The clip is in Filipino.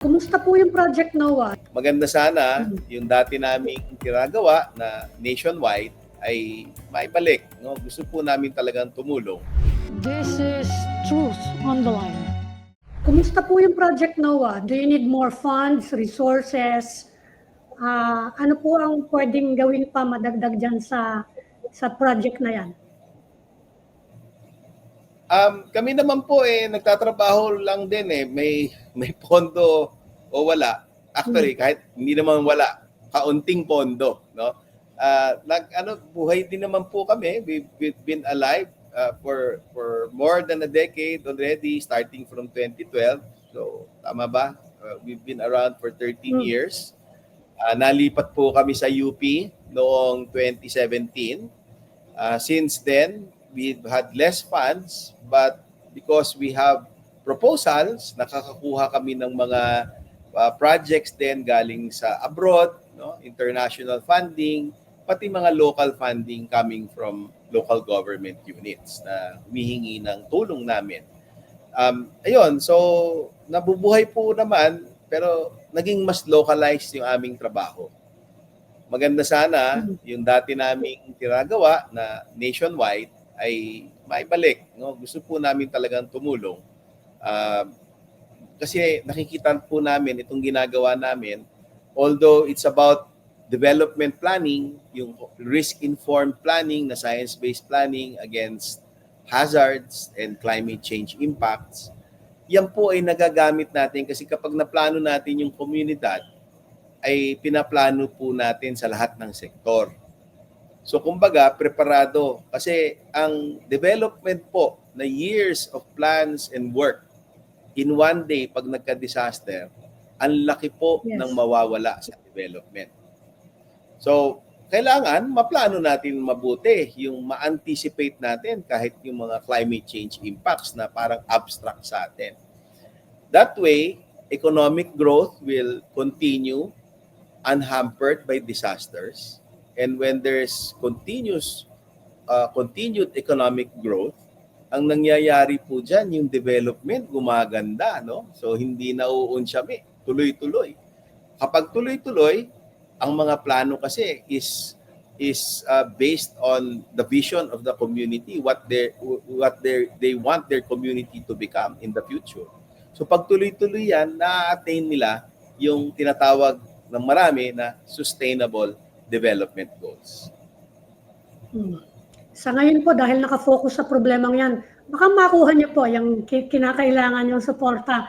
Kumusta po yung Project NOAA? Maganda sana Mhm. yung dati naming ginagawa na nationwide ay maibalik. No? Gusto po namin talagang tumulong. This is truth on the line. Kumusta po yung Project NOAA? Do you need more funds, resources? Ah, ano po ang pwedeng gawin pa madagdag dyan sa sa project na yan? Um, kami naman po eh nagtatrabaho lang din eh may may pondo o wala. Actually kahit hindi naman wala, kaunting pondo, no? Ah, nag ano buhay din naman po kami. We've, we've been alive uh, for for more than a decade already starting from 2012. So tama ba? Uh, we've been around for 13 Hmm. years. Ah, nalipat po kami sa UP noong 2017. Ah, since then, we've had less funds, but because we have proposals, nakakakuha kami ng mga uh, projects din galing sa abroad, no? international funding, pati mga local funding coming from local government units na humihingi ng tulong namin. Um, ayun, so nabubuhay po naman, pero naging mas localized yung aming trabaho. Maganda sana yung dati naming ginagawa na nationwide ay maibalik. No? Gusto po namin talagang tumulong. Ah, kasi nakikita po namin itong ginagawa namin, although it's about development planning, yung risk-informed planning na science-based planning against hazards and climate change impacts, yan po ay nagagamit natin kasi kapag naplano natin yung komunidad, ay pinaplano po natin sa lahat ng sektor. So kumbaga, preparado. Kasi ang development po na years of plans and work in one day pag nagka-disaster, ang laki po Yes. ng mawawala sa development. So, kailangan maplano natin mabuti yung ma-anticipate natin kahit yung mga climate change impacts na parang abstract sa atin. That way, economic growth will continue unhampered by disasters. And when there's continuous uh, continued economic growth, ang nangyayari po dyan, yung development gumaganda, no? So hindi nauunsyami, tuloy-tuloy. Kapag tuloy-tuloy, ang mga plano kasi is is uh, based on the vision of the community, what they what they they want their community to become in the future. So pag tuloy-tuloy yan, na-attain nila yung tinatawag ng marami na sustainable development goals. Hmm. Sa ngayon po, dahil nakafocus sa problemang yan, baka makuha niyo po yung ki- kinakailangan yung suporta